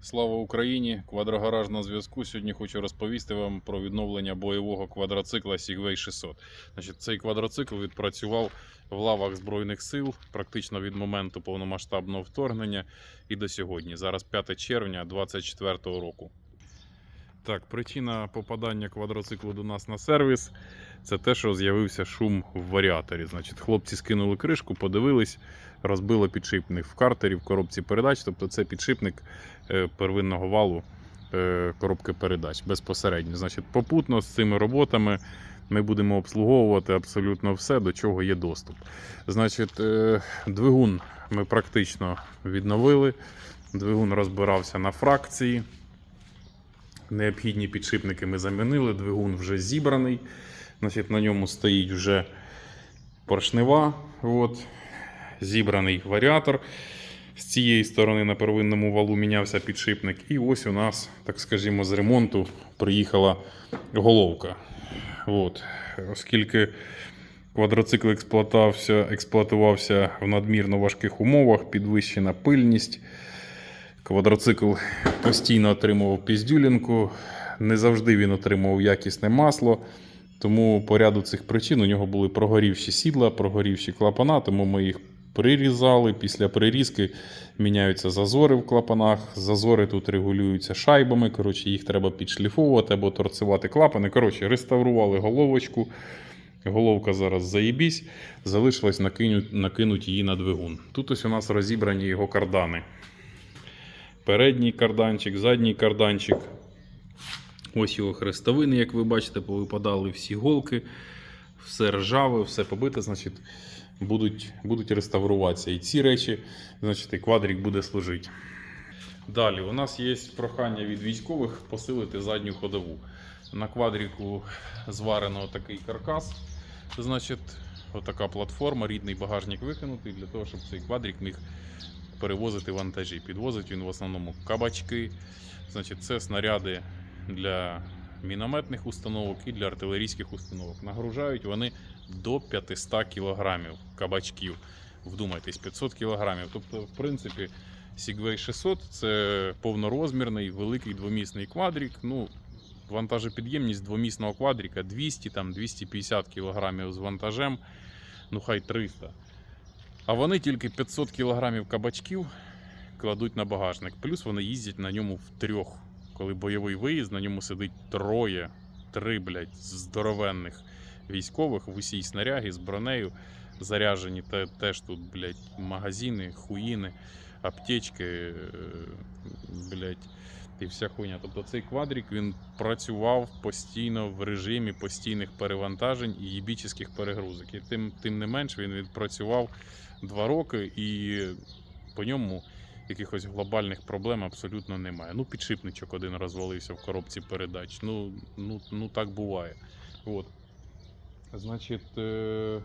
Слава Україні! Квадрогараж на зв'язку. Сьогодні хочу розповісти вам про відновлення бойового квадроцикла Segway 600. Значить, цей квадроцикл відпрацював в лавах Збройних сил практично від моменту повномасштабного вторгнення і до сьогодні. Зараз 5 червня 2024 року. Так, причина попадання квадроциклу до нас на сервіс це те, що з'явився шум в варіаторі. Значить, хлопці скинули кришку, подивились, розбило підшипник в картері, в коробці передач. Тобто це підшипник е, первинного валу е, коробки передач безпосередньо. Значить, попутно з цими роботами ми будемо обслуговувати абсолютно все, до чого є доступ. Значить, е, двигун ми практично відновили. Двигун розбирався на фракції. Необхідні підшипники ми замінили, двигун вже зібраний. Значить, на ньому стоїть вже поршнева. От. Зібраний варіатор. З цієї сторони на первинному валу мінявся підшипник. І ось у нас, так скажімо, з ремонту приїхала головка. От. Оскільки квадроцикл експлуатувався, експлуатувався в надмірно важких умовах, підвищена пильність. Квадроцикл постійно отримував піздюлінку, не завжди він отримував якісне масло. Тому по ряду цих причин у нього були прогорівші сідла, прогорівші клапана, тому ми їх прирізали. Після прирізки міняються зазори в клапанах. Зазори тут регулюються шайбами. Коротше, їх треба підшліфовувати або торцевати клапани. Коротше, реставрували головочку. Головка зараз заєбісь. Залишилось накинуть, накинуть її на двигун. Тут ось у нас розібрані його кардани. Передній карданчик, задній карданчик. Ось його хрестовини, як ви бачите, повипадали всі голки, все ржаве, все побите, значить, будуть, будуть реставруватися. І ці речі, значить, і квадрик буде служити. Далі, у нас є прохання від військових посилити задню ходову. На квадріку зварено такий каркас. Значить, отака платформа, рідний багажник викинутий для того, щоб цей квадрик міг перевозити вантажі. Підвозить він в основному кабачки. Значить, це снаряди для мінометних установок і для артилерійських установок. Нагружають вони до 500 кілограмів кабачків. Вдумайтесь, 500 кілограмів. Тобто, в принципі, Segway 600 це повнорозмірний великий двомісний квадрік. Ну, вантажопідємність двомісного квадріка 200 там 250 кілограмів з вантажем, ну хай 300. А вони тільки 500 кілограмів кабачків кладуть на багажник. Плюс вони їздять на ньому втрьох. Коли бойовий виїзд, на ньому сидить троє, три, блядь, здоровенних військових в усій снарягі з бронею. Заряжені те, теж тут, блядь, магазини, хуїни, аптечки, е, блядь, і вся хуйня. Тобто цей квадрик він працював постійно в режимі постійних перевантажень і їбічних перегрузок. І тим, тим не менш він відпрацював два роки і по ньому якихось глобальних проблем абсолютно немає. Ну, підшипничок один розвалився в коробці передач. Ну, ну, ну так буває. От. Значить, е,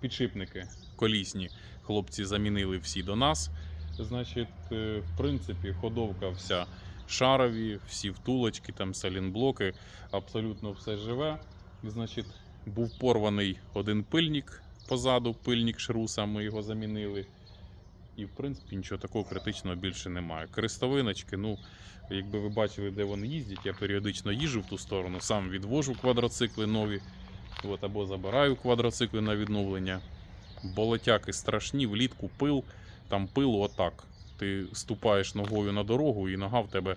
підшипники колісні хлопці замінили всі до нас. Значить, е, в принципі, ходовка вся шарові, всі втулочки, там салінблоки, абсолютно все живе. Значить, був порваний один пильник позаду, пильник шруса, ми його замінили. І, в принципі, нічого такого критичного більше немає. Крестовиночки, ну, якби ви бачили, де вони їздять, я періодично їжджу в ту сторону, сам відвожу квадроцикли нові, от, або забираю квадроцикли на відновлення. Болотяки страшні, влітку пил, там пил отак. Ти ступаєш ногою на дорогу, і нога в тебе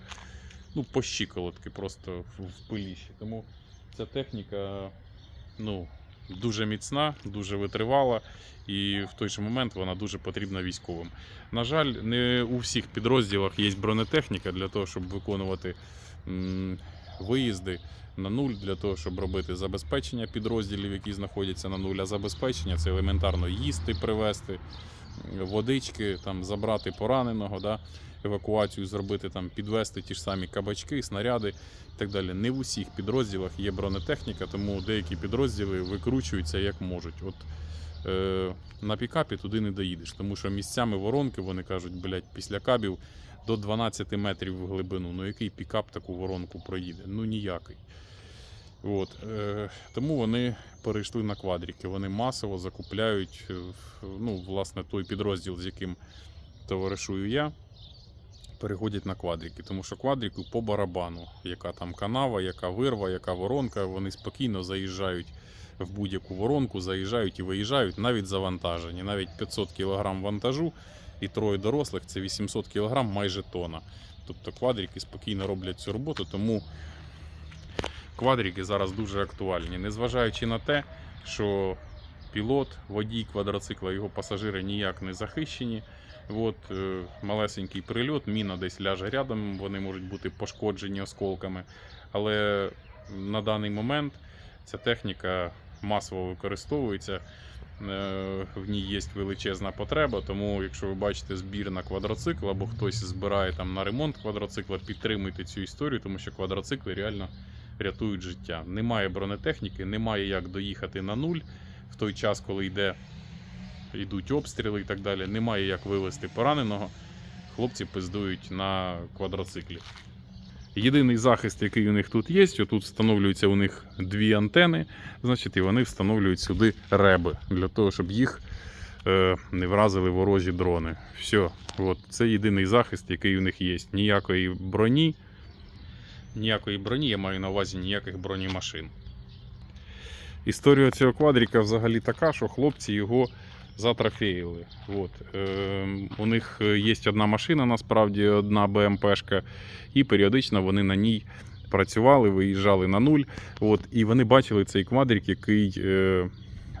ну, по щиколотки просто в пиліщі. Тому ця техніка ну, дуже міцна, дуже витривала, і в той же момент вона дуже потрібна військовим. На жаль, не у всіх підрозділах є бронетехніка для того, щоб виконувати виїзди на нуль, для того, щоб робити забезпечення підрозділів, які знаходяться на нуль. А забезпечення це елементарно їсти, привезти, водички, там, забрати пораненого, да, евакуацію зробити, там, підвести ті ж самі кабачки, снаряди і так далі. Не в усіх підрозділах є бронетехніка, тому деякі підрозділи викручуються як можуть. От е, на пікапі туди не доїдеш, тому що місцями воронки вони кажуть, блядь, після кабів до 12 метрів в глибину. Ну який пікап таку воронку проїде? Ну ніякий. От, е, тому вони перейшли на квадрики. Вони масово закупляють е, ну, власне, той підрозділ, з яким товаришую я. переходять на квадрики, тому що квадріку по барабану, яка там канава, яка вирва, яка воронка, вони спокійно заїжджають в будь-яку воронку, заїжджають і виїжджають, навіть завантажені. Навіть 500 кг вантажу і троє дорослих це 800 кг майже тона. Тобто квадрики спокійно роблять цю роботу, тому квадрики зараз дуже актуальні. Незважаючи на те, що пілот, водій квадроцикла, його пасажири ніяк не захищені. От, е, малесенький прильот, міна десь ляже рядом, вони можуть бути пошкоджені осколками. Але на даний момент ця техніка масово використовується. Е, В ній є величезна потреба, тому якщо ви бачите збір на квадроцикл або хтось збирає там на ремонт квадроцикла, підтримуйте цю історію, тому що квадроцикли реально рятують життя. Немає бронетехніки, немає як доїхати на нуль в той час, коли йде, йдуть обстріли і так далі. Немає як вивезти пораненого. Хлопці пиздують на квадроциклі. Єдиний захист, який у них тут є, тут встановлюються у них дві антени, значить, і вони встановлюють сюди реби для того, щоб їх е, не вразили ворожі дрони. Все, от, це єдиний захист, який у них є. Ніякої броні, ніякої броні, я маю на увазі ніяких бронемашин. Історія цього квадрика взагалі така, що хлопці його затрофеїли. От. Е, у них є одна машина, насправді, одна БМПшка, і періодично вони на ній працювали, виїжджали на нуль. От, і вони бачили цей квадрик, який е,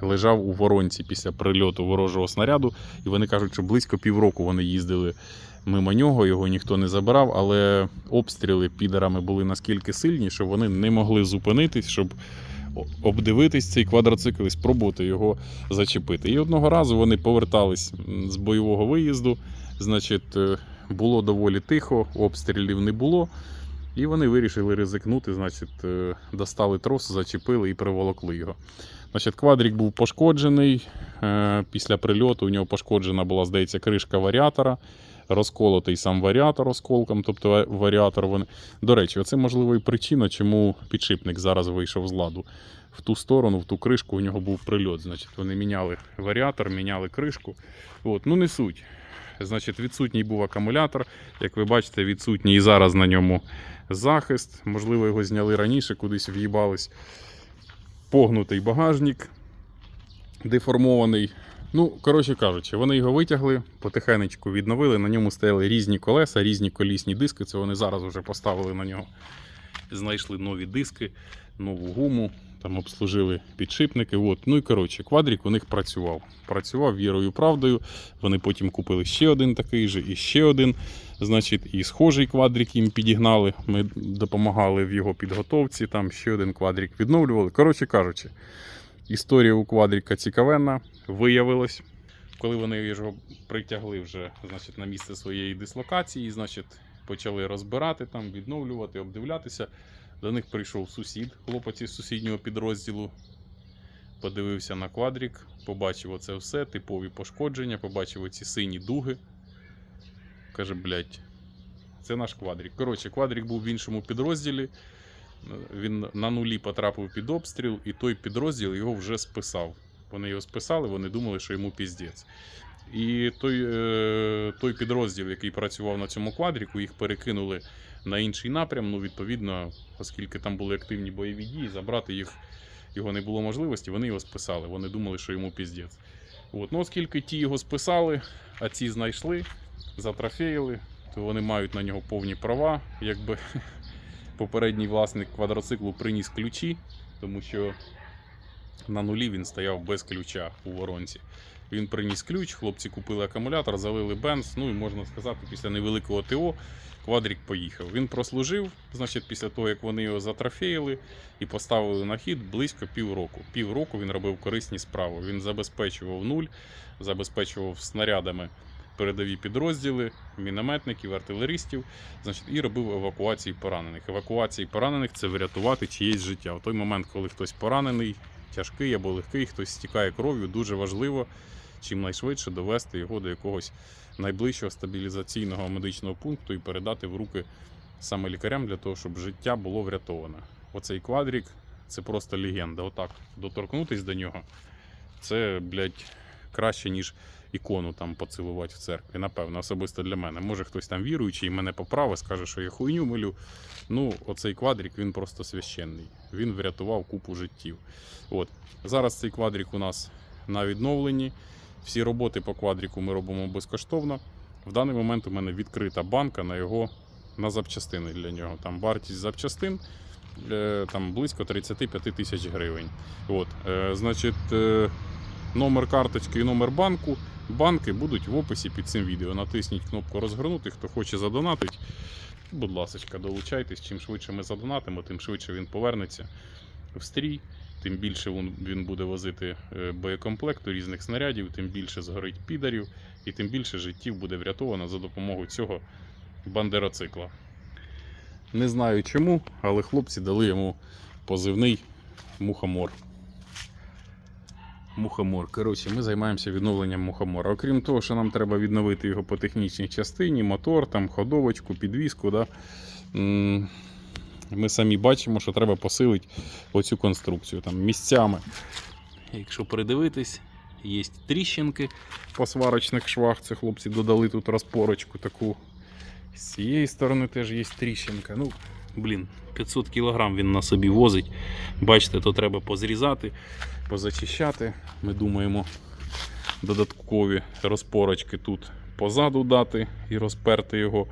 лежав у воронці після прильоту ворожого снаряду. І вони кажуть, що близько півроку вони їздили мимо нього, його ніхто не забирав, але обстріли підерами були наскільки сильні, що вони не могли зупинитись, щоб обдивитись цей квадроцикл і спробувати його зачепити. І одного разу вони повертались з бойового виїзду. Значить, е, було доволі тихо, обстрілів не було. І вони вирішили ризикнути, значить, е, достали трос, зачепили і приволокли його. Значить, квадрик був пошкоджений. е, Після прильоту у нього пошкоджена була, здається, кришка варіатора, розколотий сам варіатор осколком, тобто варіатор. Вони... До речі, оце можливо і причина, чому підшипник зараз вийшов з ладу. В ту сторону, в ту кришку у нього був прильот. Значить, вони міняли варіатор, міняли кришку. От, ну не суть. Значить, відсутній був акумулятор. Як ви бачите, відсутній і зараз на ньому захист. Можливо, його зняли раніше, кудись в'їбались. Погнутий багажник, деформований. Ну, коротше кажучи, вони його витягли, потихенечку відновили. На ньому стояли різні колеса, різні колісні диски. Це вони зараз вже поставили на нього. Знайшли нові диски, нову гуму, там обслужили підшипники. От. Ну і коротше, квадрік у них працював. Працював вірою правдою. Вони потім купили ще один такий же і ще один. Значить, і схожий квадрик їм підігнали. Ми допомагали в його підготовці. Там ще один квадрик відновлювали. Коротше кажучи, історія у квадрика цікавенна. Виявилось, коли вони його притягли вже значить, на місце своєї дислокації, значить, почали розбирати там, відновлювати, обдивлятися. До них прийшов сусід, хлопець із сусіднього підрозділу. Подивився на квадрик, побачив оце все, типові пошкодження, побачив оці сині дуги. Каже, блядь, це наш квадрик. Коротше, квадрик був в іншому підрозділі. Він на нулі потрапив під обстріл, і той підрозділ його вже списав. Вони його списали, вони думали, що йому піздець. І той, е, той підрозділ, який працював на цьому квадріку, їх перекинули на інший напрям. Ну, відповідно, оскільки там були активні бойові дії, забрати їх його не було можливості, вони його списали. Вони думали, що йому піздець. От. Ну, оскільки ті його списали, а ці знайшли, затрофеїли, то вони мають на нього повні права. Якби попередній власник квадроциклу приніс ключі, тому що на нулі він стояв без ключа у воронці. Він приніс ключ, хлопці купили акумулятор, залили бенз. Ну і можна сказати, після невеликого ТО квадрік поїхав. Він прослужив, значить, після того, як вони його затрофеїли і поставили на хід близько півроку. Півроку він робив корисні справи. Він забезпечував нуль, забезпечував снарядами передові підрозділи, мінометників, артилеристів, значить, і робив евакуації поранених. Евакуації поранених це врятувати чиєсь життя. В той момент, коли хтось поранений, тяжкий або легкий, хтось стікає кров'ю, дуже важливо чим найшвидше довести його до якогось найближчого стабілізаційного медичного пункту і передати в руки саме лікарям для того, щоб життя було врятоване. Оцей квадрік це просто легенда. Отак доторкнутись до нього. Це, блядь, краще, ніж ікону там поцілувати в церкві. Напевно, особисто для мене. Може хтось там віруючий і мене поправить, скаже, що я хуйню милю. Ну, оцей квадрик він просто священний. Він врятував купу життів. От. Зараз цей квадрик у нас на відновленні. Всі роботи по квадріку ми робимо безкоштовно. В даний момент у мене відкрита банка на його на запчастини для нього. Там вартість запчастин е, там близько 35 тисяч гривень. От, е, значить, е, номер карточки і номер банку. Банки будуть в описі під цим відео. Натисніть кнопку розгорнути. Хто хоче задонатить, будь ласка, долучайтесь. Чим швидше ми задонатимо, тим швидше він повернеться в стрій. Тим більше він, він буде возити е, боєкомплекту різних снарядів, тим більше згорить підарів, і тим більше життів буде врятовано за допомогою цього бандероцикла. Не знаю чому, але хлопці дали йому позивний мухомор. Мухомор. Коротше, ми займаємося відновленням мухомора. Окрім того, що нам треба відновити його по технічній частині, мотор, там, ходовочку, підвіску. Да? Ми самі бачимо, що треба посилити оцю конструкцію там, місцями. Якщо придивитись, є тріщинки по сварочних швах. Це хлопці додали тут розпорочку таку. З цієї сторони теж є тріщинка. Ну, блін, 500 кг він на собі возить. Бачите, то треба позрізати, позачищати. Ми думаємо додаткові розпорочки тут позаду дати і розперти його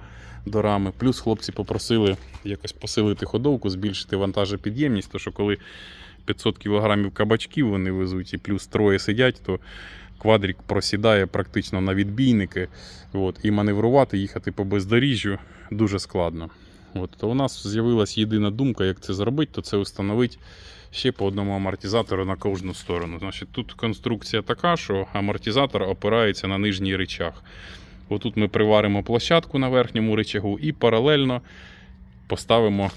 до рами. Плюс хлопці попросили якось посилити ходовку, збільшити вантажопідємність, то що коли 500 кг кабачків вони везуть і плюс троє сидять, то квадрік просідає практично на відбійники. От, і маневрувати, їхати по бездоріжжю дуже складно. От, то у нас з'явилась єдина думка, як це зробити, то це встановити ще по одному амортизатору на кожну сторону. Значить, тут конструкція така, що амортизатор опирається на нижній речах. Отут ми приваримо площадку на верхньому речагу і паралельно поставимо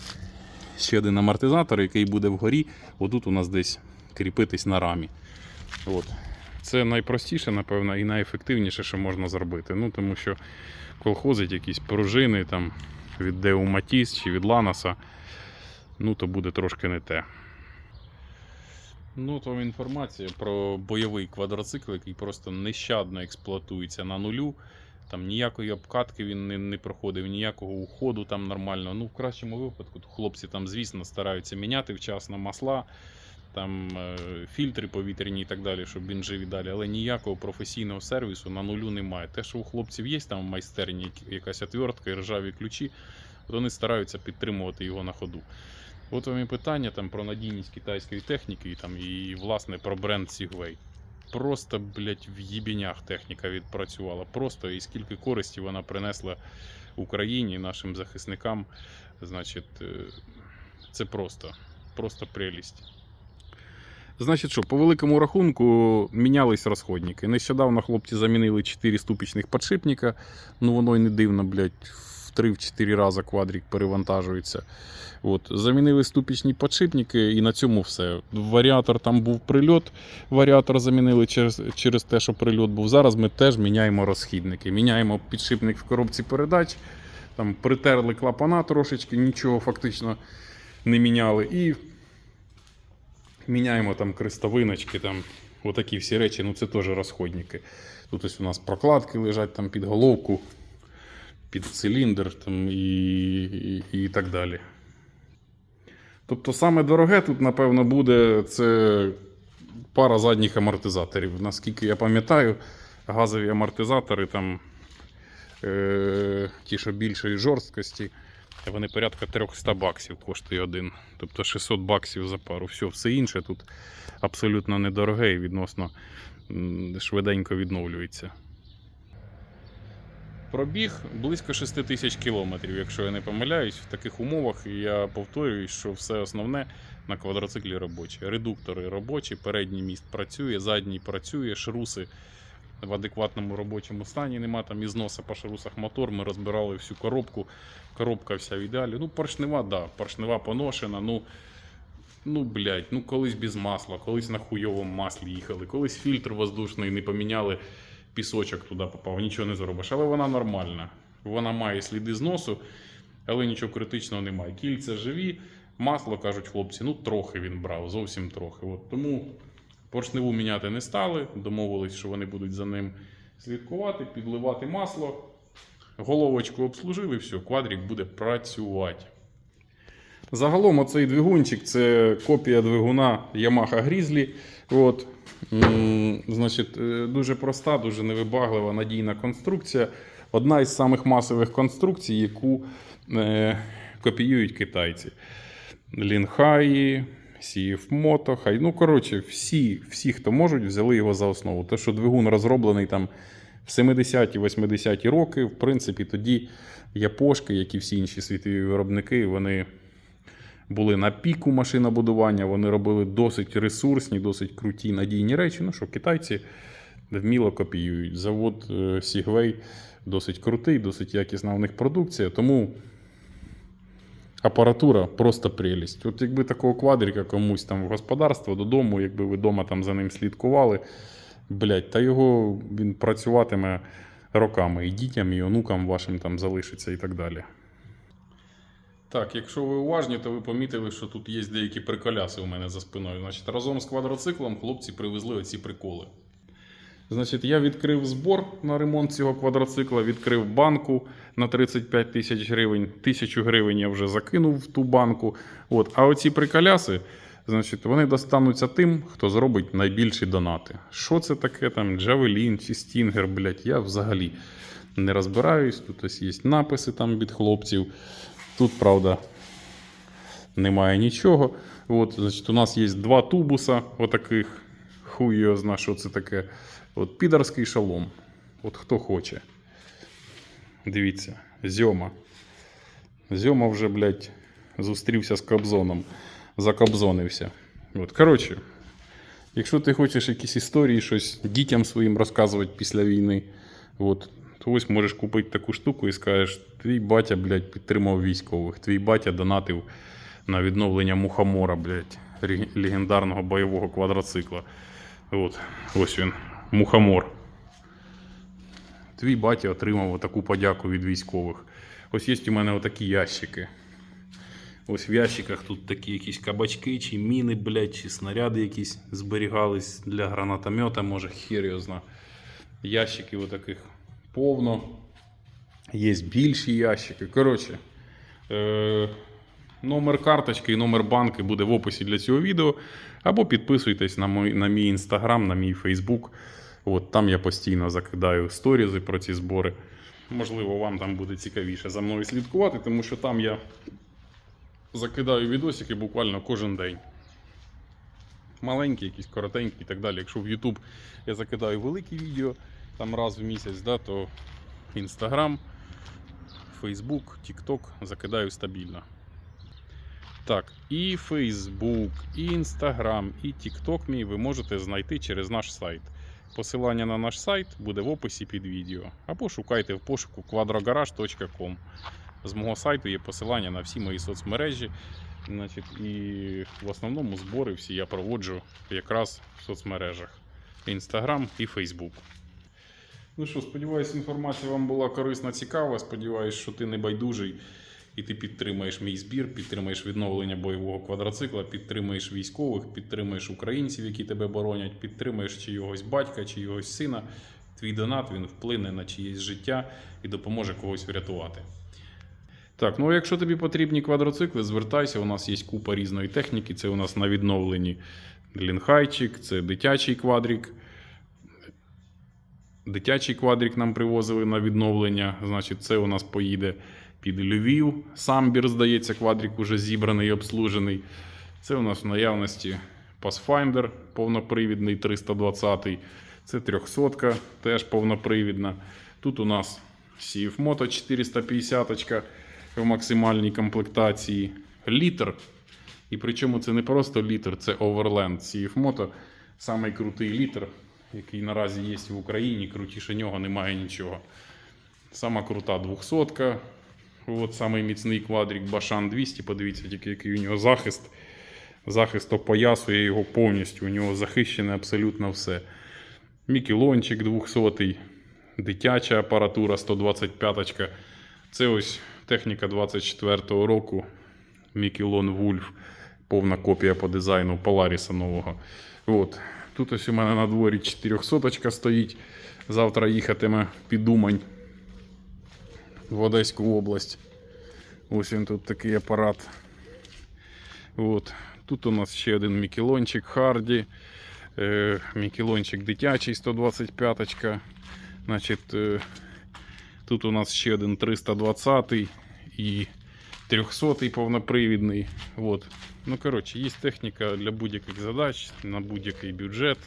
ще один амортизатор, який буде вгорі. Отут у нас десь кріпитись на рамі. От. Це найпростіше, напевно, і найефективніше, що можна зробити. Ну, тому що колхозить якісь пружини там, від Деуматіс чи від Ланаса, ну, то буде трошки не те. Ну, то інформація про бойовий квадроцикл, який просто нещадно експлуатується на нулю. Там ніякої обкатки він не, не проходив, ніякого уходу там нормально. Ну, в кращому випадку, хлопці там, звісно, стараються міняти вчасно масла, там е, фільтри повітряні і так далі, щоб він жив і далі. Але ніякого професійного сервісу на нулю немає. Те, що у хлопців є там майстерні якась отвертка і ржаві ключі, от вони стараються підтримувати його на ходу. От вам і питання там про надійність китайської техніки і, там, і власне про бренд Segway. Просто, блядь, в їбінях техніка відпрацювала. Просто і скільки користі вона принесла Україні, нашим захисникам. Значить, е, це просто, просто прелість. Значить, що, по великому рахунку мінялись розходники. Нещодавно хлопці замінили 4 ступічних подшипника. Ну воно й не дивно, блядь, в 3-4 рази квадрик перевантажується. От, замінили ступічні подшипники і на цьому все. Варіатор там був прильот, варіатор замінили через, через те, що прильот був. Зараз ми теж міняємо розхідники. Міняємо підшипник в коробці передач, там притерли клапана трошечки, нічого фактично не міняли. І міняємо там крестовиночки, там отакі всі речі, ну це теж розходники. Тут ось у нас прокладки лежать там під головку, під циліндр там, і, і, і так далі. Тобто саме дороге тут, напевно, буде це пара задніх амортизаторів. Наскільки я пам'ятаю, газові амортизатори там е, ті, що більшої жорсткості, вони порядка 300 баксів коштує один. Тобто 600 баксів за пару. Все, все інше тут абсолютно недороге і відносно швиденько відновлюється. Пробіг близько 6 тисяч кілометрів, якщо я не помиляюсь, в таких умовах я повторюю, що все основне на квадроциклі робоче. Редуктори робочі, передній міст працює, задній працює, шруси в адекватному робочому стані. Нема там ізноса по шрусах мотор. Ми розбирали всю коробку. Коробка вся в ідеалі. Ну, поршнева, да, поршнева поношена. Ну, ну блядь, ну колись без масла, колись на хуйовому маслі їхали, колись фільтр воздушний не поміняли, пісочок туди попав, нічого не зробиш. Але вона нормальна. Вона має сліди зносу, але нічого критичного немає. Кільця живі, масло кажуть хлопці, ну трохи він брав, зовсім трохи. От тому поршневу міняти не стали. Домовились, що вони будуть за ним слідкувати, підливати масло. Головочку обслужили, все, квадрик буде працювати. Загалом оцей двигунчик це копія двигуна Yamaha Grizzly. От. Значить, е, дуже проста, дуже невибаглива, надійна конструкція. Одна із самих масових конструкцій, яку е, копіюють китайці. Лінхаї, Moto, хай. Ну, коротше, всі, всі, хто можуть, взяли його за основу. Те, що двигун розроблений там в 70-ті, 80-ті роки, в принципі, тоді япошки, як і всі інші світові виробники, вони були на піку машинобудування, вони робили досить ресурсні, досить круті надійні речі. Ну що, китайці вміло копіюють. Завод Segway досить крутий, досить якісна в них продукція. Тому апаратура просто прелість. От якби такого квадрика комусь там в господарство додому, якби ви вдома там за ним слідкували, блядь, та його він працюватиме роками і дітям, і онукам вашим там залишиться і так далі. Так, якщо ви уважні, то ви помітили, що тут є деякі приколяси у мене за спиною. Значить, разом з квадроциклом хлопці привезли оці приколи. Значить, я відкрив збор на ремонт цього квадроцикла, відкрив банку на 35 тисяч гривень. Тисячу гривень я вже закинув в ту банку. От. А оці приколяси, значить, вони достануться тим, хто зробить найбільші донати. Що це таке там, Джавелін чи Стінгер, блядь, я взагалі не розбираюсь. Тут ось є написи там від хлопців. Тут, правда, немає нічого. От, значить, у нас є два тубуса, отаких. Хуй його зна, що це таке. От підарський шалом. От хто хоче. Дивіться, Зьома. Зьома вже, блядь, зустрівся з Кобзоном. Закобзонився. От, коротше, якщо ти хочеш якісь історії, щось дітям своїм розказувати після війни, от, то ось можеш купити таку штуку і скажеш, твій батя, блядь, підтримав військових, твій батя донатив на відновлення мухомора, блядь, легендарного бойового квадроцикла. От, ось він, мухомор. Твій батя отримав таку подяку від військових. Ось є у мене отакі ящики. Ось в ящиках тут такі якісь кабачки, чи міни, блядь, чи снаряди якісь зберігались для гранатомета, може, хер його зна. Ящиків отаких повно. Є більші ящики. Коротше, е- номер карточки і номер банки буде в описі для цього відео. Або підписуйтесь на мій, інстаграм, на мій Фейсбук. От там я постійно закидаю сторізи про ці збори. Можливо, вам там буде цікавіше за мною слідкувати, тому що там я закидаю відосики буквально кожен день. Маленькі, якісь коротенькі і так далі. Якщо в YouTube я закидаю великі відео там раз в місяць, да, то Instagram, Facebook, TikTok закидаю стабільно. Так, і Facebook, і Instagram, і TikTok мій ви можете знайти через наш сайт. Посилання на наш сайт буде в описі під відео. Або шукайте в пошуку quadrogarage.com. З мого сайту є посилання на всі мої соцмережі. Значить, і в основному збори всі я проводжу якраз в соцмережах Instagram і Facebook. Ну що, сподіваюся, інформація вам була корисна, цікава. Сподіваюсь, що ти не байдужий і ти підтримаєш мій збір, підтримаєш відновлення бойового квадроцикла, підтримаєш військових, підтримаєш українців, які тебе боронять, підтримаєш чийогось батька, чийогось сина. Твій донат він вплине на чиєсь життя і допоможе когось врятувати. Так, ну якщо тобі потрібні квадроцикли, звертайся. У нас є купа різної техніки. Це у нас на відновленні лінхайчик, це дитячий квадрик. Дитячий квадрик нам привозили на відновлення. Значить, це у нас поїде під Львів. Самбір, здається, квадрик уже зібраний і обслужений. Це у нас в наявності Pathfinder повнопривідний 320. Це 300 теж повнопривідна. Тут у нас CF Moto 450 в максимальній комплектації. Літр. І причому це не просто літр, це Overland. CF Moto самий крутий літр, який наразі є в Україні. Крутіше нього немає нічого. Сама крута 200 От самий міцний квадрик Башан 200. Подивіться, тільки який у нього захист. Захист опоясує його повністю. У нього захищене абсолютно все. Мікелончик 200 дитяча апаратура 125-ка. Це ось техніка 24-го року. Мікелон Вульф. Повна копія по дизайну Поларіса нового. От. Тут ось у мене на дворі 400 стоїть. Завтра їхатиме під Умань в Одеську область. Ось він тут такий апарат. От. Тут у нас ще один мікелончик Харді. Е, мікелончик дитячий 125. Значить, е, тут у нас ще один 320 і 300 повнопривідний. От. Ну, коротше, є техніка для будь-яких задач, на будь-який бюджет,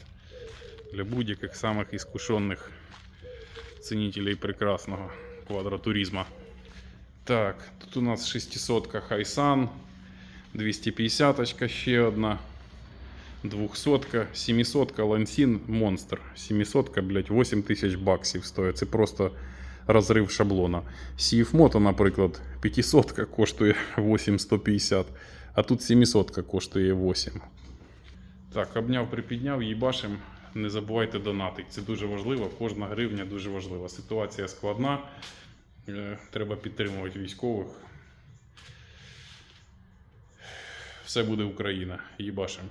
для будь-яких самих іскушених цінителей прекрасного квадратуризма. Так, тут у нас 600 Хайсан, 250 ще одна, 200 700 Лансін Монстр. 700 блядь, 8 тисяч баксів стоїть. Це просто розрив шаблона. Сіфмото, наприклад, 500 коштує 8150, а тут 700 коштує 8. Так, обняв, припідняв, їбашим. Не забувайте донатити. Це дуже важливо. Кожна гривня дуже важлива. Ситуація складна. Е, Треба підтримувати військових. Все буде Україна. Їбашим.